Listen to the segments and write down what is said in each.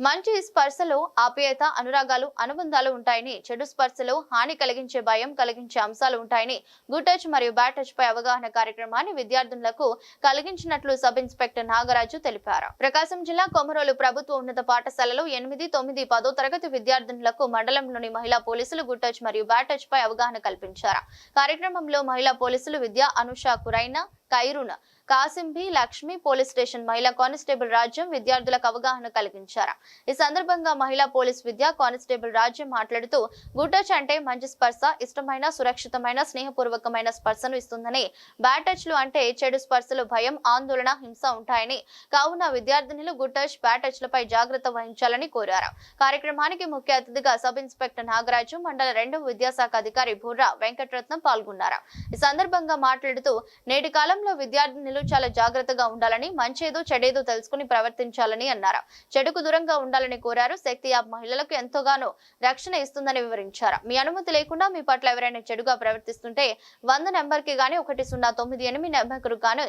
మంచి స్పర్శలో ఆప్యాయత అనురాగాలు అనుబంధాలు ఉంటాయని చెడు స్పర్శలో హాని కలిగించే భయం కలిగించే అంశాలు ఉంటాయని గుడ్ టచ్ మరియు బ్యాడ్ టచ్ పై అవగాహన కార్యక్రమాన్ని విద్యార్థులకు కలిగించినట్లు సబ్ ఇన్స్పెక్టర్ నాగరాజు తెలిపారు. ప్రకాశం జిల్లా కొమరోలు ప్రభుత్వ ఉన్నత పాఠశాలలో ఎనిమిది తొమ్మిది పదో తరగతి విద్యార్థినులకు మండలంలోని మహిళా పోలీసులు గుడ్ టచ్ మరియు బ్యాడ్ టచ్ పై అవగాహన కల్పించారు. కార్యక్రమంలో మహిళా పోలీసులు విద్య అనుష కురైనా కైరున్. కాసింబి లక్ష్మి పోలీస్ స్టేషన్ మహిళా కానిస్టేబుల్ రాజ్యం విద్యార్థులకు అవగాహన కలిగించారు. ఈ సందర్భంగా మహిళా పోలీస్ విద్య కానిస్టేబుల్ రాజ్యం మాట్లాడుతూ గుడ్ టచ్ అంటే మంచి స్పర్శ ఇష్టమైన సురక్షితమైన స్నేహపూర్వకమైన స్పర్శను ఇస్తుందని బ్యాడ్ టచ్లు అంటే చెడు స్పర్శలు భయం ఆందోళన హింస ఉంటాయని కావున విద్యార్థినులు గుడ్ టచ్ బ్యాడ్ టచ్ లపై జాగ్రత్త వహించాలని కోరారు. కార్యక్రమానికి ముఖ్య అతిథిగా సబ్ ఇన్స్పెక్టర్ నాగరాజు మండల రెండవ విద్యాశాఖ అధికారి బుర్రా వెంకటరత్నం పాల్గొన్నారు. ఈ సందర్భంగా మాట్లాడుతూ నేటి కాలం కాలంలో విద్యార్థినులు చాలా జాగ్రత్తగా ఉండాలని మంచేదో చెడేదో తెలుసుకుని ప్రవర్తించాలని అన్నారు. చెడుకు దూరంగా ఉండాలని కోరారు. శక్తి యాప్ మహిళలకు ఎంతోగానో రక్షణ ఇస్తుందని వివరించారు. మీ అనుమతి లేకుండా మీ పట్ల ఎవరైనా చెడుగా ప్రవర్తిస్తుంటే వంద నెంబర్కి గానీ ఒకటి సున్నా తొమ్మిది ఎనిమిది నెంబర్ గానీ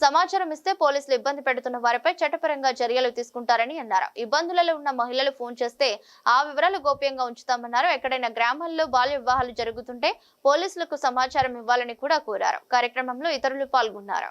సమాచారం ఇస్తే పోలీసులు ఇబ్బంది పెడుతున్న వారిపై చట్టపరంగా చర్యలు తీసుకుంటారని అన్నారు. ఇబ్బందులలో ఉన్న మహిళలు ఫోన్ చేస్తే ఆ వివరాలు గోప్యంగా ఉంచుతామన్నారు. ఎక్కడైనా గ్రామాల్లో బాల్య వివాహాలు జరుగుతుంటే పోలీసులకు సమాచారం ఇవ్వాలని కూడా కోరారు. కార్యక్రమంలో ఇతరులు పాల్గొన్నారు.